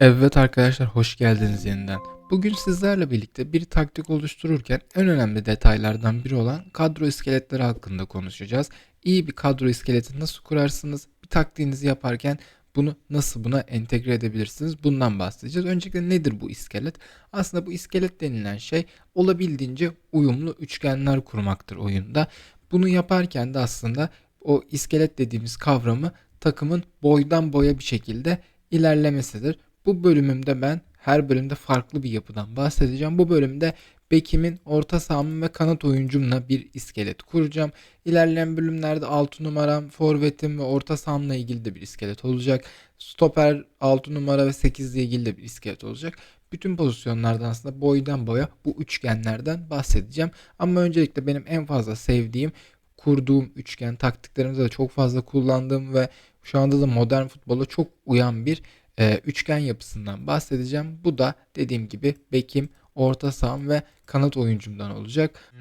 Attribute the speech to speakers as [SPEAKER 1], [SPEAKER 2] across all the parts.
[SPEAKER 1] Evet arkadaşlar hoş geldiniz yeniden. Bugün sizlerle birlikte bir taktik oluştururken en önemli detaylardan biri olan kadro iskeletleri hakkında konuşacağız. İyi bir kadro iskeleti nasıl kurarsınız? Bir taktiğinizi yaparken bunu nasıl buna entegre edebilirsiniz? Bundan bahsedeceğiz. Öncelikle nedir bu iskelet? Aslında bu iskelet denilen şey olabildiğince uyumlu üçgenler kurmaktır oyunda. Bunu yaparken de aslında o iskelet dediğimiz kavramı takımın boydan boya bir şekilde ilerlemesidir. Bu bölümümde ben her bölümde farklı bir yapıdan bahsedeceğim. Bu bölümde bekimin, orta sahamın ve kanat oyuncumla bir iskelet kuracağım. İlerleyen bölümlerde 6 numaram, forvetim ve orta sahamla ilgili de bir iskelet olacak. Stoper 6 numara ve 8 ile ilgili de bir iskelet olacak. Bütün pozisyonlardan aslında boydan boya bu üçgenlerden bahsedeceğim. Ama öncelikle benim en fazla sevdiğim kurduğum üçgen taktiklerimde de çok fazla kullandığım ve şu anda da modern futbola çok uyan bir e, üçgen yapısından bahsedeceğim. Bu da dediğim gibi bekim, orta saham ve kanat oyuncumdan olacak.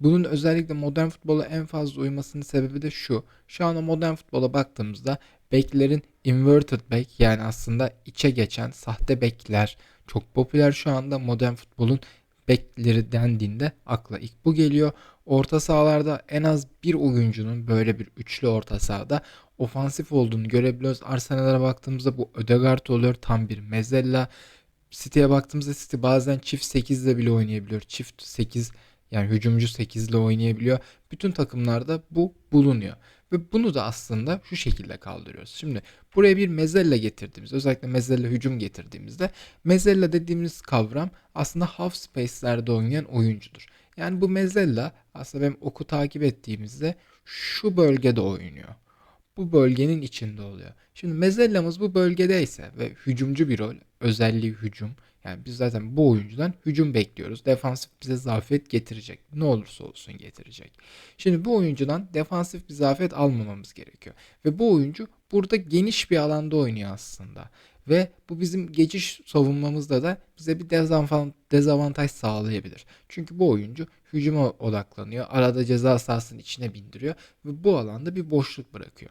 [SPEAKER 1] Bunun özellikle modern futbola en fazla uymasının sebebi de şu. Şu anda modern futbola baktığımızda beklerin inverted back yani aslında içe geçen sahte bekler çok popüler şu anda modern futbolun bekleri dendiğinde akla ilk bu geliyor. Orta sahalarda en az bir oyuncunun böyle bir üçlü orta sahada ofansif olduğunu görebiliyoruz. Arsenal'e baktığımızda bu Ödegaard oluyor tam bir mezella. City'ye baktığımızda City bazen çift 8 ile bile oynayabiliyor. Çift 8 yani hücumcu 8 ile oynayabiliyor. Bütün takımlarda bu bulunuyor. Ve bunu da aslında şu şekilde kaldırıyoruz. Şimdi buraya bir mezella getirdiğimizde özellikle mezella hücum getirdiğimizde mezella dediğimiz kavram aslında half space'lerde oynayan oyuncudur. Yani bu mezella aslında benim oku takip ettiğimizde şu bölgede oynuyor. Bu bölgenin içinde oluyor. Şimdi mezellamız bu bölgedeyse ve hücumcu bir rol, özelliği hücum yani biz zaten bu oyuncudan hücum bekliyoruz. Defansif bize zafiyet getirecek. Ne olursa olsun getirecek. Şimdi bu oyuncudan defansif bir zafiyet almamamız gerekiyor. Ve bu oyuncu burada geniş bir alanda oynuyor aslında. Ve bu bizim geçiş savunmamızda da bize bir dezavantaj sağlayabilir. Çünkü bu oyuncu hücuma odaklanıyor. Arada ceza sahasının içine bindiriyor ve bu alanda bir boşluk bırakıyor.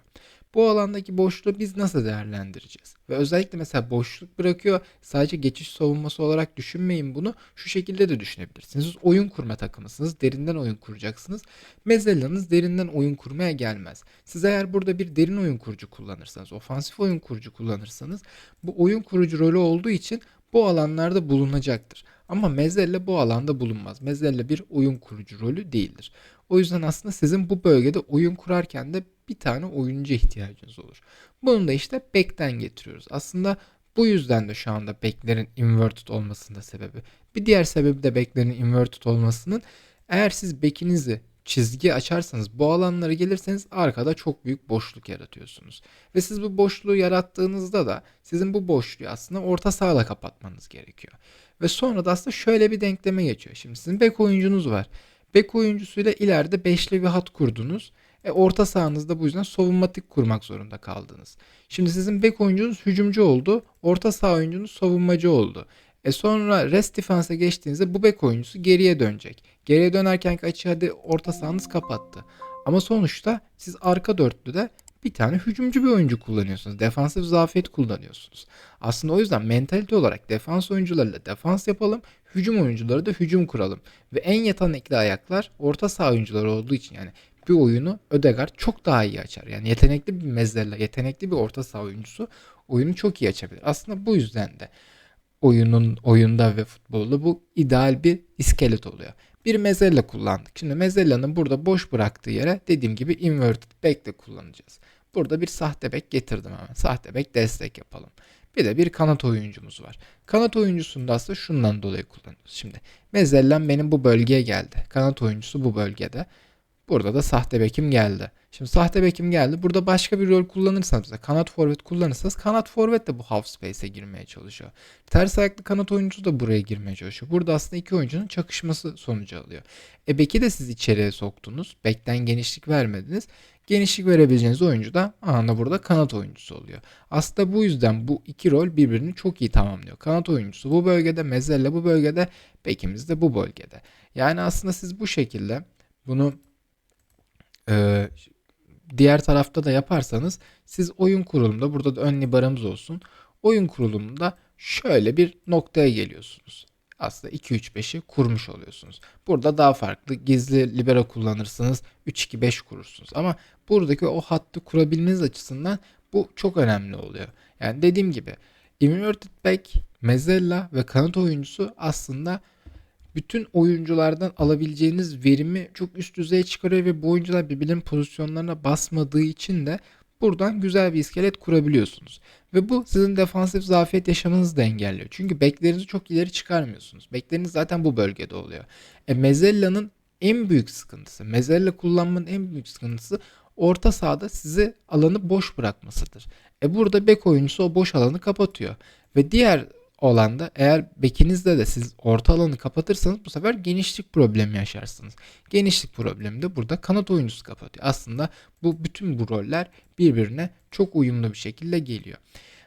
[SPEAKER 1] Bu alandaki boşluğu biz nasıl değerlendireceğiz? Ve özellikle mesela boşluk bırakıyor. Sadece geçiş savunması olarak düşünmeyin bunu. Şu şekilde de düşünebilirsiniz. Siz oyun kurma takımısınız. Derinden oyun kuracaksınız. Mezellanız derinden oyun kurmaya gelmez. Siz eğer burada bir derin oyun kurucu kullanırsanız, ofansif oyun kurucu kullanırsanız bu oyun kurucu rolü olduğu için bu alanlarda bulunacaktır. Ama mezelle bu alanda bulunmaz. Mezelle bir oyun kurucu rolü değildir. O yüzden aslında sizin bu bölgede oyun kurarken de bir tane oyuncu ihtiyacınız olur. Bunu da işte back'ten getiriyoruz. Aslında bu yüzden de şu anda back'lerin inverted olmasında sebebi. Bir diğer sebebi de back'lerin inverted olmasının eğer siz back'inizi çizgi açarsanız bu alanlara gelirseniz arkada çok büyük boşluk yaratıyorsunuz. Ve siz bu boşluğu yarattığınızda da sizin bu boşluğu aslında orta sahada kapatmanız gerekiyor. Ve sonra da aslında şöyle bir denkleme geçiyor. Şimdi sizin bek oyuncunuz var. Bek oyuncusuyla ileride beşli bir hat kurdunuz. E, orta sahanızda bu yüzden savunmatik kurmak zorunda kaldınız. Şimdi sizin bek oyuncunuz hücumcu oldu. Orta saha oyuncunuz savunmacı oldu. E sonra rest defense'e geçtiğinizde bu bek oyuncusu geriye dönecek. Geriye dönerken açığı hadi orta sahanız kapattı. Ama sonuçta siz arka dörtlüde bir tane hücumcu bir oyuncu kullanıyorsunuz. Defansif zafiyet kullanıyorsunuz. Aslında o yüzden mentalite olarak defans oyuncularıyla defans yapalım. Hücum oyuncuları da hücum kuralım. Ve en yetenekli ayaklar orta saha oyuncuları olduğu için yani bir oyunu Ödegaard çok daha iyi açar. Yani yetenekli bir Mezzella, yetenekli bir orta saha oyuncusu oyunu çok iyi açabilir. Aslında bu yüzden de oyunun oyunda ve futbolda bu ideal bir iskelet oluyor. Bir mezella kullandık. Şimdi mezella'nın burada boş bıraktığı yere dediğim gibi inverted back de kullanacağız. Burada bir sahte bek getirdim hemen. Sahte bek destek yapalım. Bir de bir kanat oyuncumuz var. Kanat oyuncusunu da aslında şundan dolayı kullanıyoruz. Şimdi Mezellan benim bu bölgeye geldi. Kanat oyuncusu bu bölgede. Burada da sahte bekim geldi. Şimdi sahte bekim geldi. Burada başka bir rol kullanırsanız mesela kanat forvet kullanırsanız kanat forvet de bu half space'e girmeye çalışıyor. Ters ayaklı kanat oyuncusu da buraya girmeye çalışıyor. Burada aslında iki oyuncunun çakışması sonucu alıyor. E beki de siz içeriye soktunuz. Bekten genişlik vermediniz. Genişlik verebileceğiniz oyuncu da anında burada kanat oyuncusu oluyor. Aslında bu yüzden bu iki rol birbirini çok iyi tamamlıyor. Kanat oyuncusu bu bölgede, Mezella bu bölgede, bekimiz de bu bölgede. Yani aslında siz bu şekilde bunu e, diğer tarafta da yaparsanız siz oyun kurulumunda burada da ön liberamız olsun. Oyun kurulumunda şöyle bir noktaya geliyorsunuz. Aslında 2-3-5'i kurmuş oluyorsunuz. Burada daha farklı gizli libero kullanırsınız. 3-2-5 kurursunuz. Ama buradaki o hattı kurabilmeniz açısından bu çok önemli oluyor. Yani dediğim gibi inverted back, mezella ve kanat oyuncusu aslında bütün oyunculardan alabileceğiniz verimi çok üst düzeye çıkarıyor ve bu oyuncular birbirlerinin pozisyonlarına basmadığı için de buradan güzel bir iskelet kurabiliyorsunuz. Ve bu sizin defansif zafiyet yaşamanızı da engelliyor. Çünkü beklerinizi çok ileri çıkarmıyorsunuz. Bekleriniz zaten bu bölgede oluyor. E Mezella'nın en büyük sıkıntısı, Mezella kullanmanın en büyük sıkıntısı orta sahada sizi alanı boş bırakmasıdır. E burada bek oyuncusu o boş alanı kapatıyor. Ve diğer olanda eğer bekinizde de siz orta alanı kapatırsanız bu sefer genişlik problemi yaşarsınız. Genişlik problemi de burada kanat oyuncusu kapatıyor. Aslında bu bütün bu roller birbirine çok uyumlu bir şekilde geliyor.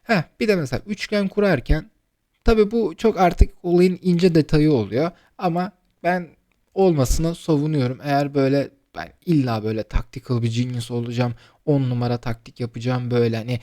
[SPEAKER 1] Heh, bir de mesela üçgen kurarken tabi bu çok artık olayın ince detayı oluyor ama ben olmasını savunuyorum. Eğer böyle ben illa böyle tactical bir genius olacağım. 10 numara taktik yapacağım böyle hani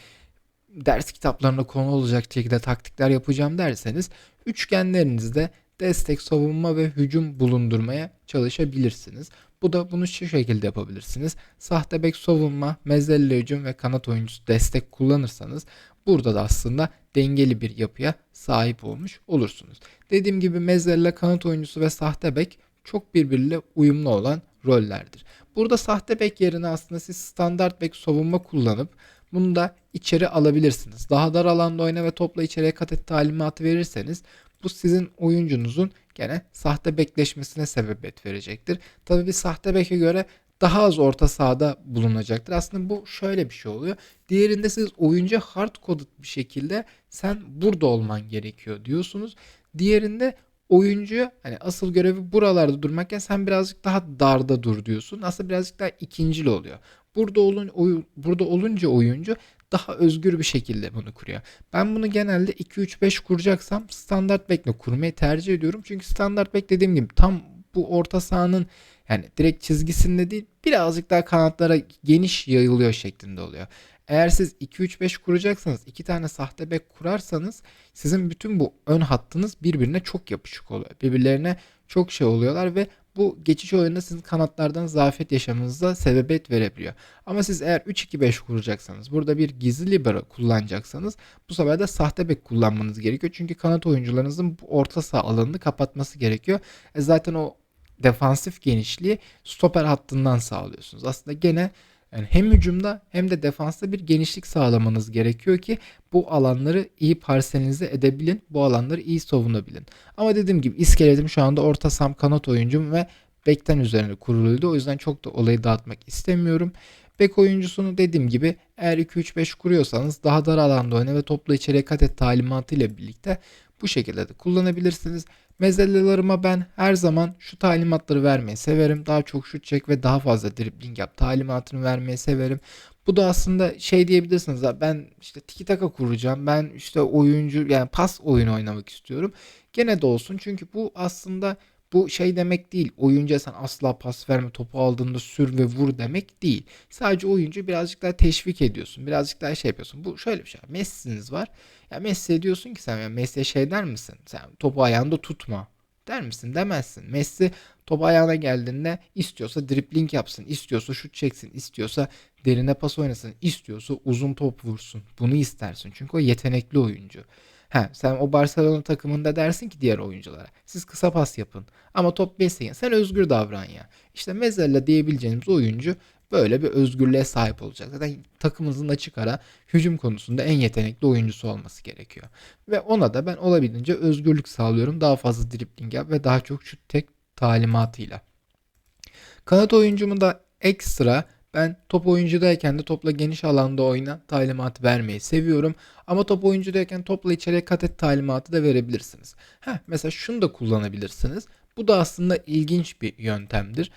[SPEAKER 1] ders kitaplarında konu olacak şekilde taktikler yapacağım derseniz üçgenlerinizde destek, savunma ve hücum bulundurmaya çalışabilirsiniz. Bu da bunu şu şekilde yapabilirsiniz. Sahte bek savunma, mezelle hücum ve kanat oyuncusu destek kullanırsanız burada da aslında dengeli bir yapıya sahip olmuş olursunuz. Dediğim gibi mezelle kanat oyuncusu ve sahte bek çok birbiriyle uyumlu olan rollerdir. Burada sahte bek yerine aslında siz standart bek savunma kullanıp bunu da içeri alabilirsiniz. Daha dar alanda oyna ve topla içeriye kat et talimatı verirseniz bu sizin oyuncunuzun gene sahte bekleşmesine sebebiyet verecektir. Tabii bir sahte beke göre daha az orta sahada bulunacaktır. Aslında bu şöyle bir şey oluyor. Diğerinde siz oyuncu hard coded bir şekilde sen burada olman gerekiyor diyorsunuz. Diğerinde oyuncuya hani asıl görevi buralarda durmakken sen birazcık daha darda dur diyorsun. Aslında birazcık daha ikincil oluyor. Burada olun oyun burada olunca oyuncu daha özgür bir şekilde bunu kuruyor. Ben bunu genelde 2-3-5 kuracaksam standart bekle kurmayı tercih ediyorum. Çünkü standart bek dediğim gibi tam bu orta sahanın yani direkt çizgisinde değil birazcık daha kanatlara geniş yayılıyor şeklinde oluyor. Eğer siz 2-3-5 kuracaksanız iki tane sahte bek kurarsanız sizin bütün bu ön hattınız birbirine çok yapışık oluyor. Birbirlerine çok şey oluyorlar ve bu geçiş oyununda sizin kanatlardan zafiyet yaşamanıza sebebiyet verebiliyor. Ama siz eğer 3-2-5 kuracaksanız burada bir gizli libero kullanacaksanız bu sefer de sahte bek kullanmanız gerekiyor. Çünkü kanat oyuncularınızın bu orta saha alanını kapatması gerekiyor. E zaten o defansif genişliği stoper hattından sağlıyorsunuz. Aslında gene yani hem hücumda hem de defansta bir genişlik sağlamanız gerekiyor ki bu alanları iyi parselize edebilin. Bu alanları iyi savunabilin. Ama dediğim gibi iskeletim şu anda orta sam kanat oyuncum ve bekten üzerine kuruluydu. O yüzden çok da olayı dağıtmak istemiyorum. Bek oyuncusunu dediğim gibi eğer 2-3-5 kuruyorsanız daha dar alanda oyna ve topla içeriye kat et talimatı ile birlikte bu şekilde de kullanabilirsiniz. Mezellelerime ben her zaman şu talimatları vermeyi severim. Daha çok şut çek ve daha fazla dribbling yap talimatını vermeyi severim. Bu da aslında şey diyebilirsiniz. Ben işte tiki taka kuracağım. Ben işte oyuncu yani pas oyunu oynamak istiyorum. Gene de olsun çünkü bu aslında bu şey demek değil. Oyuncuya sen asla pas verme topu aldığında sür ve vur demek değil. Sadece oyuncu birazcık daha teşvik ediyorsun. Birazcık daha şey yapıyorsun. Bu şöyle bir şey. Messi'niz var. Ya Messi diyorsun ki sen ya Messi'ye şey der misin? Sen topu ayağında tutma. Der misin? Demezsin. Messi topu ayağına geldiğinde istiyorsa dribling yapsın, istiyorsa şut çeksin, istiyorsa derine pas oynasın, istiyorsa uzun top vursun. Bunu istersin. Çünkü o yetenekli oyuncu. Ha, sen o Barcelona takımında dersin ki diğer oyunculara siz kısa pas yapın ama top besleyin sen özgür davran ya. İşte Mezzella diyebileceğimiz oyuncu böyle bir özgürlüğe sahip olacak. Zaten takımımızın açık ara hücum konusunda en yetenekli oyuncusu olması gerekiyor. Ve ona da ben olabildiğince özgürlük sağlıyorum. Daha fazla dribbling yap ve daha çok şut tek talimatıyla. Kanat oyuncumu da ekstra ben top oyuncudayken de topla geniş alanda oyna talimatı vermeyi seviyorum. Ama top oyuncudayken topla içeriye kat et talimatı da verebilirsiniz. Heh, mesela şunu da kullanabilirsiniz. Bu da aslında ilginç bir yöntemdir.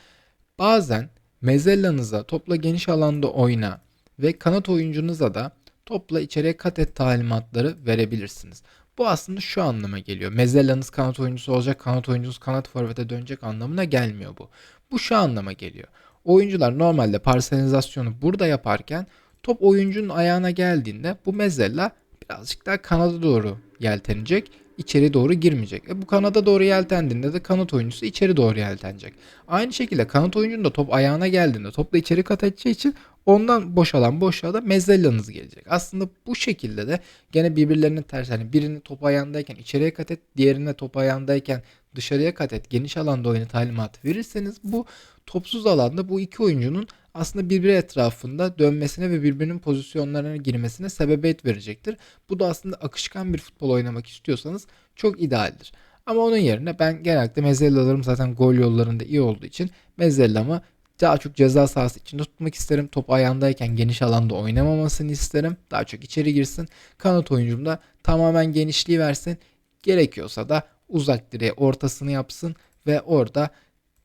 [SPEAKER 1] Bazen Mezellanıza topla geniş alanda oyna ve kanat oyuncunuza da topla içeriye kat et talimatları verebilirsiniz. Bu aslında şu anlama geliyor. Mezellanız kanat oyuncusu olacak, kanat oyuncunuz kanat forvete dönecek anlamına gelmiyor bu. Bu şu anlama geliyor. Oyuncular normalde parselizasyonu burada yaparken top oyuncunun ayağına geldiğinde bu mezella birazcık daha kanada doğru yeltenecek. içeri doğru girmeyecek. E bu kanada doğru yeltendiğinde de kanat oyuncusu içeri doğru yeltenecek. Aynı şekilde kanat oyuncunun da top ayağına geldiğinde topla içeri kat edeceği için ondan boşalan boşluğa da mezellanız gelecek. Aslında bu şekilde de gene birbirlerinin ters hani birini top ayağındayken içeriye kat et, diğerine top ayağındayken dışarıya kat et, geniş alanda oyna talimatı verirseniz bu topsuz alanda bu iki oyuncunun aslında birbiri etrafında dönmesine ve birbirinin pozisyonlarına girmesine sebebiyet verecektir. Bu da aslında akışkan bir futbol oynamak istiyorsanız çok idealdir. Ama onun yerine ben genellikle Mezellalarım zaten gol yollarında iyi olduğu için Mezella'mı daha çok ceza sahası içinde tutmak isterim. Top ayağındayken geniş alanda oynamamasını isterim. Daha çok içeri girsin. Kanat oyuncum da tamamen genişliği versin. Gerekiyorsa da uzak direğe ortasını yapsın ve orada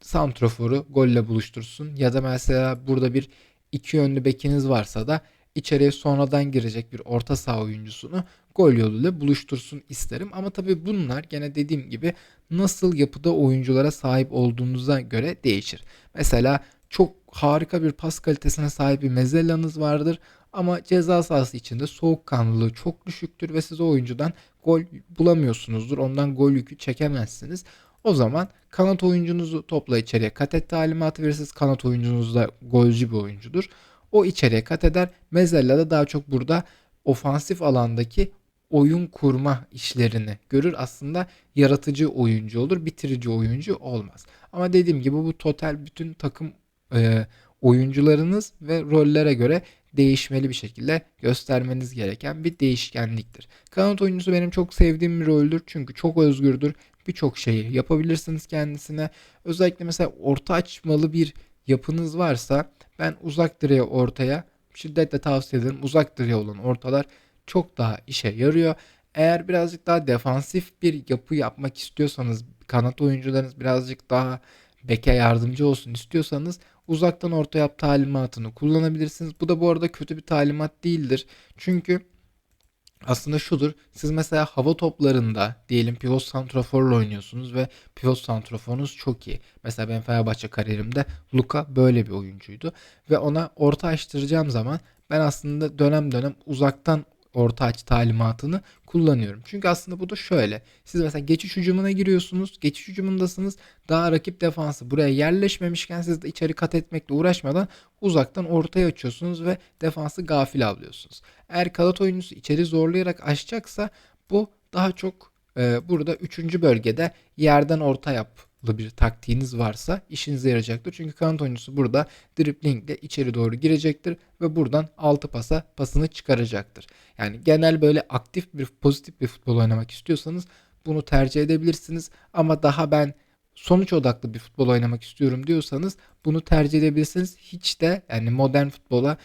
[SPEAKER 1] santroforu golle buluştursun. Ya da mesela burada bir iki yönlü bekiniz varsa da içeriye sonradan girecek bir orta saha oyuncusunu gol yoluyla buluştursun isterim. Ama tabii bunlar gene dediğim gibi nasıl yapıda oyunculara sahip olduğunuza göre değişir. Mesela çok harika bir pas kalitesine sahip bir mezellanız vardır. Ama ceza sahası içinde soğukkanlılığı çok düşüktür ve siz o oyuncudan gol bulamıyorsunuzdur. Ondan gol yükü çekemezsiniz. O zaman kanat oyuncunuzu topla içeriye kat et talimatı verirsiniz. Kanat oyuncunuz da golcü bir oyuncudur. O içeriye kat eder. Mezzella da daha çok burada ofansif alandaki oyun kurma işlerini görür. Aslında yaratıcı oyuncu olur, bitirici oyuncu olmaz. Ama dediğim gibi bu total bütün takım e, oyuncularınız ve rollere göre değişmeli bir şekilde göstermeniz gereken bir değişkenliktir. Kanat oyuncusu benim çok sevdiğim bir roldür çünkü çok özgürdür. Birçok şeyi yapabilirsiniz kendisine. Özellikle mesela orta açmalı bir yapınız varsa ben uzak direğe ortaya şiddetle tavsiye ederim. Uzak direğe olan ortalar çok daha işe yarıyor. Eğer birazcık daha defansif bir yapı yapmak istiyorsanız kanat oyuncularınız birazcık daha beke yardımcı olsun istiyorsanız uzaktan orta yap talimatını kullanabilirsiniz. Bu da bu arada kötü bir talimat değildir. Çünkü aslında şudur. Siz mesela hava toplarında diyelim pivot santraforla oynuyorsunuz ve pivot santraforunuz çok iyi. Mesela ben Fenerbahçe kariyerimde Luka böyle bir oyuncuydu ve ona orta açtıracağım zaman ben aslında dönem dönem uzaktan orta aç talimatını kullanıyorum. Çünkü aslında bu da şöyle. Siz mesela geçiş hücumuna giriyorsunuz. Geçiş hücumundasınız. Daha rakip defansı buraya yerleşmemişken siz de içeri kat etmekle uğraşmadan uzaktan ortaya açıyorsunuz ve defansı gafil avlıyorsunuz. Eğer kanat oyuncusu içeri zorlayarak açacaksa bu daha çok e, burada 3. bölgede yerden orta yap bir taktiğiniz varsa işinize yarayacaktır. Çünkü kanat oyuncusu burada driplingle içeri doğru girecektir ve buradan altı pasa pasını çıkaracaktır. Yani genel böyle aktif bir pozitif bir futbol oynamak istiyorsanız bunu tercih edebilirsiniz. Ama daha ben sonuç odaklı bir futbol oynamak istiyorum diyorsanız bunu tercih edebilirsiniz. Hiç de yani modern futbola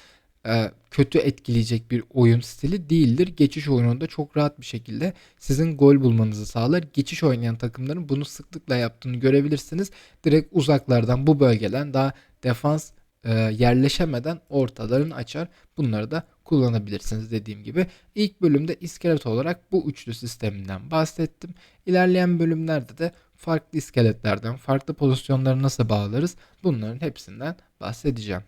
[SPEAKER 1] e, kötü etkileyecek bir oyun stili değildir. Geçiş oyununda çok rahat bir şekilde sizin gol bulmanızı sağlar. Geçiş oynayan takımların bunu sıklıkla yaptığını görebilirsiniz. Direkt uzaklardan bu bölgeden daha defans e, yerleşemeden ortalarını açar. Bunları da kullanabilirsiniz dediğim gibi. İlk bölümde iskelet olarak bu üçlü sisteminden bahsettim. İlerleyen bölümlerde de farklı iskeletlerden, farklı pozisyonları nasıl bağlarız bunların hepsinden bahsedeceğim.